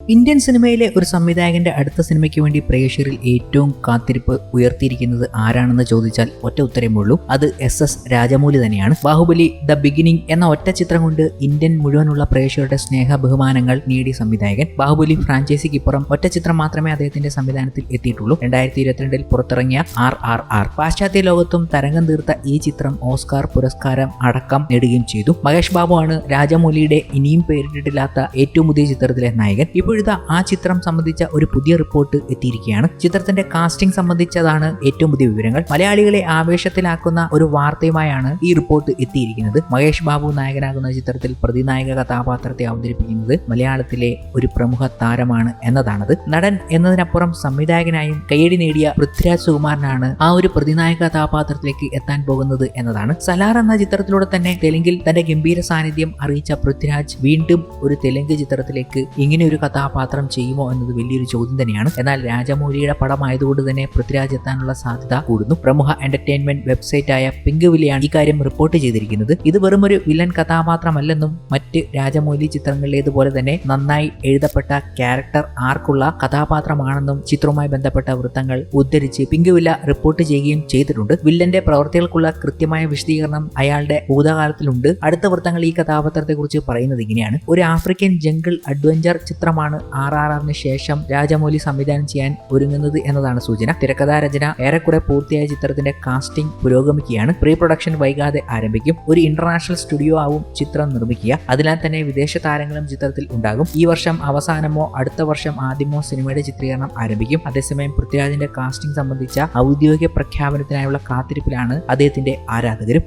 Indian സിനിമയിലെ ഒരു സംവിധായകന്റെ അടുത്ത സിനിമയ്ക്ക് വേണ്ടി പ്രേക്ഷകരിൽ ഏറ്റവും കാത്തിരിപ്പ് ഉയർത്തിയിരിക്കുന്നത് ആരാണെന്ന് ചോദിച്ചാൽ ഒറ്റ ഉത്തരമേ ഉള്ളൂ. അത് എസ് എസ് രാജമൗലി തന്നെയാണ്. ബാഹുബലി ദ ബിഗിനിങ് എന്ന ഒറ്റ ചിത്രം കൊണ്ട് ഇന്ത്യൻ മുഴുവനുള്ള പ്രേക്ഷകരുടെ സ്നേഹ ബഹുമാനങ്ങൾ നേടിയ സംവിധായകൻ. ബാഹുബലി ഫ്രാഞ്ചൈസിക്ക് ഇപ്പുറം ഒറ്റ ചിത്രം മാത്രമേ അദ്ദേഹത്തിന്റെ സംവിധാനത്തിൽ എത്തിയിട്ടുള്ളൂ. രണ്ടായിരത്തി ഇരുപത്തിരണ്ടിൽ പുറത്തിറങ്ങിയ ആർ ആർ ആർ പാശ്ചാത്യ ലോകത്തും തരംഗം തീർത്ത ഈ ചിത്രം ഓസ്കാർ പുരസ്കാരം അടക്കം നേടുകയും ചെയ്തു. മഹേഷ് ബാബു ആണ് രാജമൗലിയുടെ ഇനിയും പേരിട്ടിട്ടില്ലാത്ത ഏറ്റവും പുതിയ ചിത്രത്തിലെ നായകൻ. ഇപ്പോഴത്തെ ആ ചിത്രം സംബന്ധിച്ച ഒരു പുതിയ റിപ്പോർട്ട് എത്തിയിരിക്കുകയാണ്. ചിത്രത്തിന്റെ കാസ്റ്റിംഗ് സംബന്ധിച്ചതാണ് ഏറ്റവും പുതിയ വിവരങ്ങൾ. മലയാളികളെ ആവേശത്തിലാക്കുന്ന ഒരു വാർത്തയുമായാണ് ഈ റിപ്പോർട്ട് എത്തിയിരിക്കുന്നത്. മഹേഷ് ബാബു നായകനാകുന്ന ചിത്രത്തിൽ പ്രതിനായക കഥാപാത്രത്തെ അവതരിപ്പിക്കുന്നത് മലയാളത്തിലെ ഒരു പ്രമുഖ താരമാണ് എന്നതാണത്. നടൻ എന്നതിനപ്പുറം സംവിധായകനായും കയ്യടി നേടിയ പൃഥ്വിരാജ് സുകുമാരനാണ് ആ ഒരു പ്രതിനായക കഥാപാത്രത്തിലേക്ക് എത്താൻ പോകുന്നത് എന്നതാണ്. സലാർ എന്ന ചിത്രത്തിലൂടെ തന്നെ തെലുങ്കിൽ തന്റെ ഗംഭീര സാന്നിധ്യം അറിയിച്ച പൃഥ്വിരാജ് വീണ്ടും ഒരു തെലുങ്ക് ചിത്രത്തിലേക്ക് ഇങ്ങനെ ഒരു കഥാപാത്രം ചെയ്യുമോ എന്നത് വലിയൊരു ചോദ്യം തന്നെയാണ്. എന്നാൽ രാജമൗലിയുടെ പടമായതുകൊണ്ട് തന്നെ പൃഥ്വിരാജ് എത്താനുള്ള സാധ്യത കൂടുന്നു. പ്രമുഖ എന്റർടൈൻമെന്റ് വെബ്സൈറ്റ് ആയ പിങ്ക് വിലയാണ് ഇക്കാര്യം റിപ്പോർട്ട് ചെയ്തിരിക്കുന്നത്. ഇത് വെറും ഒരു വില്ലൻ കഥാപാത്രമല്ലെന്നും മറ്റ് രാജമൗലി ചിത്രങ്ങളിലേതുപോലെ തന്നെ നന്നായി എഴുതപ്പെട്ട ക്യാരക്ടർ ആർക്കുള്ള കഥാപാത്രമാണെന്നും ചിത്രവുമായി ബന്ധപ്പെട്ട വൃത്തങ്ങൾ ഉദ്ധരിച്ച് പിങ്ക് വില റിപ്പോർട്ട് ചെയ്യുകയും ചെയ്തിട്ടുണ്ട്. വില്ലന്റെ പ്രവർത്തികൾക്കുള്ള കൃത്യമായ വിശദീകരണം അയാളുടെ ഭൂതകാലത്തിലുണ്ട്. അടുത്ത വൃത്തങ്ങൾ ഈ കഥാപാത്രത്തെക്കുറിച്ച് പറയുന്നത് ഇങ്ങനെയാണ്. ഒരു ആഫ്രിക്കൻ ജംഗിൾ അഡ്വഞ്ചർ ചിത്രമാണ് ആർ ആർ ആറിന് ശേഷം രാജമൗലി സംവിധാനം ചെയ്യാൻ ഒരുങ്ങുന്നത് എന്നതാണ് സൂചന. തിരക്കഥാ രചന ഏറെക്കുറെ പൂർത്തിയായ ചിത്രത്തിന്റെ കാസ്റ്റിംഗ് പുരോഗമിക്കുകയാണ്. പ്രീ പ്രൊഡക്ഷൻ വൈകാതെ ആരംഭിക്കും. ഒരു ഇന്റർനാഷണൽ സ്റ്റുഡിയോ ആവും ചിത്രം നിർമ്മിക്കുക. അതിനാൽ തന്നെ വിദേശ താരങ്ങളും ചിത്രത്തിൽ ഉണ്ടാകും. ഈ വർഷം അവസാനമോ അടുത്ത വർഷം ആദ്യമോ സിനിമയുടെ ചിത്രീകരണം ആരംഭിക്കും. അതേസമയം പൃഥ്വിരാജിന്റെ കാസ്റ്റിംഗ് സംബന്ധിച്ച ഔദ്യോഗിക പ്രഖ്യാപനത്തിനായുള്ള കാത്തിരിപ്പിലാണ് അദ്ദേഹത്തിന്റെ ആരാധകരും.